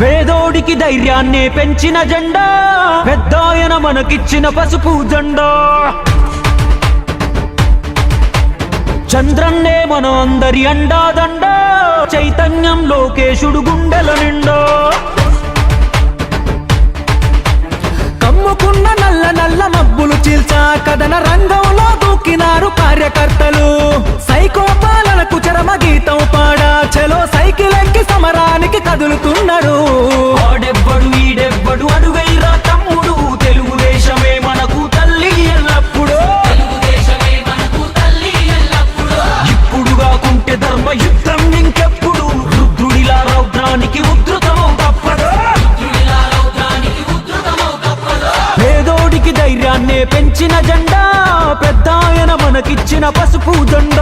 పేదోడికి ధైర్యాన్నే పెంచిన జెండా పెద్దాయన మనకిచ్చిన పసుపు జెండా. చంద్రన్నే మన అందరి అండాదండ చైతన్యం లోకేశుడు గుండెల నిండా. కమ్ముకున్న నల్ల నల్ల మబ్బులు చీల్చా కథన రంగం పాడా చలో సైకిల్ ఎక్కి సమరానికి కదులుతున్నారు. వాడెవ్వడు వీడెవ్వడు అడుగైరా తమ్ముడు. తెలుగుదేశమే మనకు తల్లి ఎల్లప్పుడూ. ఇప్పుడు కాకుంటే ధర్మ యుద్ధం ఇంకెప్పుడు? రుద్రుడిలా రౌద్రానికి ఉద్ధృతమవు తప్పదు. పేదోడికి ధైర్యాన్నే పెంచిన జెండా. పెద్దాయన మనకిచ్చిన పసుపు జెండా.